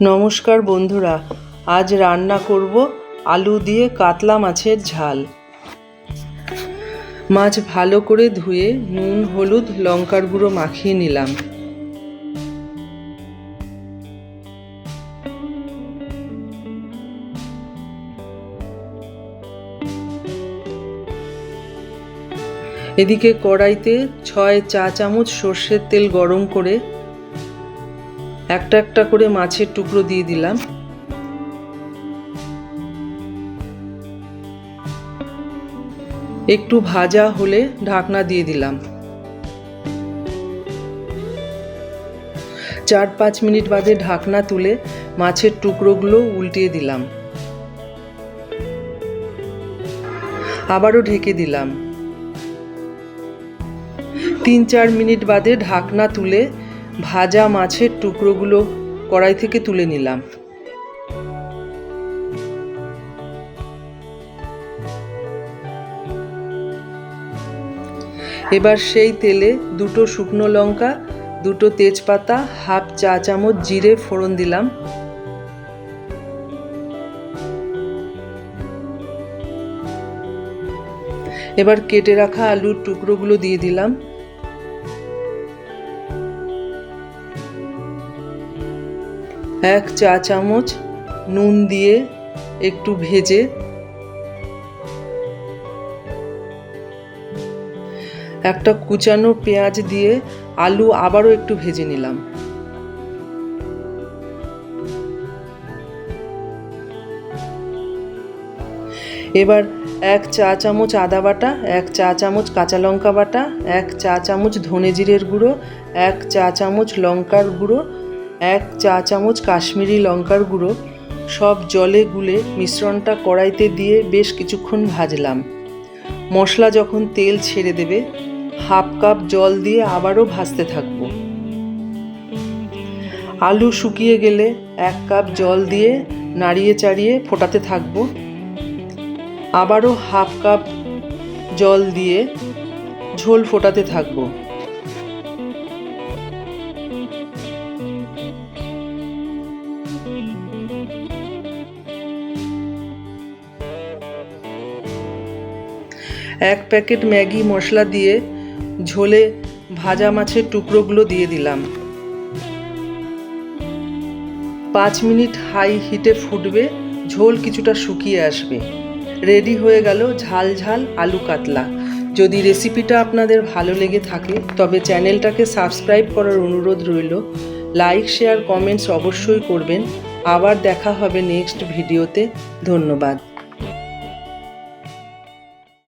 নমস্কার বন্ধুরা, আজ রান্না করব আলু দিয়ে কাতলা মাছের ঝাল। মাছ ভালো করে ধুয়ে নুন, হলুদ, লঙ্কার গুঁড়ো মাখিয়ে নিলাম। এদিকে কড়াইতে ছয় চা চামচ সর্ষের তেল গরম করে একটা একটা করে মাছের টুকরো দিয়ে দিলাম। একটু ভাজা হলে ঢাকনা দিয়ে দিলাম। চার পাঁচ মিনিট বাদে ঢাকনা তুলে মাছের টুকরোগুলো উল্টিয়ে দিলাম। আবারও ঢেকে দিলাম। তিন চার মিনিট বাদে ঢাকনা তুলে ভাজা মাছের টুকরোগুলো কড়াই থেকে তুলে নিলাম। এবার সেই তেলে দুটো শুকনো লঙ্কা, দুটো তেজপাতা, হাফ চা চামচ জিরে ফোড়ন দিলাম। এবার কেটে রাখা আলুর টুকরোগুলো দিয়ে দিলাম। এক চা চামচ নুন দিয়ে একটু ভেজে একটা কুচানো পেঁয়াজ দিয়ে আলু আবারও একটু ভেজে নিলাম। এবার এক চা চামচ আদা বাটা, এক চা চামচ কাঁচা লঙ্কা বাটা, এক চা চামচ ধনে জিরের গুঁড়ো, এক চা চামচ লঙ্কার গুঁড়ো এক চা চামচ কাশ্মীরি লঙ্কার গুঁড়ো, সব জলে গুলে মিশ্রণটা কড়াইতে দিয়ে বেশ কিছুক্ষণ ভাজলাম। মশলা যখন তেল ছেড়ে দেবে, হাফ কাপ জল দিয়ে আবারও ভাজতে থাকব। আলু শুকিয়ে গেলে এক কাপ জল দিয়ে নাড়িয়ে চাড়িয়ে ফোটাতে থাকব। আবারও হাফ কাপ জল দিয়ে ঝোল ফোটাতে থাকব। এক প্যাকেট ম্যাগি মশলা দিয়ে ঝোলে ভাজা মাছের টুকরোগুলো দিয়ে দিলাম। পাঁচ মিনিট হাই হিটে ফুটবে, ঝোল কিছুটা শুকিয়ে আসবে। রেডি হয়ে গেল ঝাল ঝাল আলু কাতলা। যদি রেসিপিটা আপনাদের ভালো লেগে থাকে, তবে চ্যানেলটাকে সাবস্ক্রাইব করার অনুরোধ রইল। লাইক, শেয়ার, কমেন্টস অবশ্যই করবেন। আবার দেখা হবে নেক্সট ভিডিওতে। ধন্যবাদ।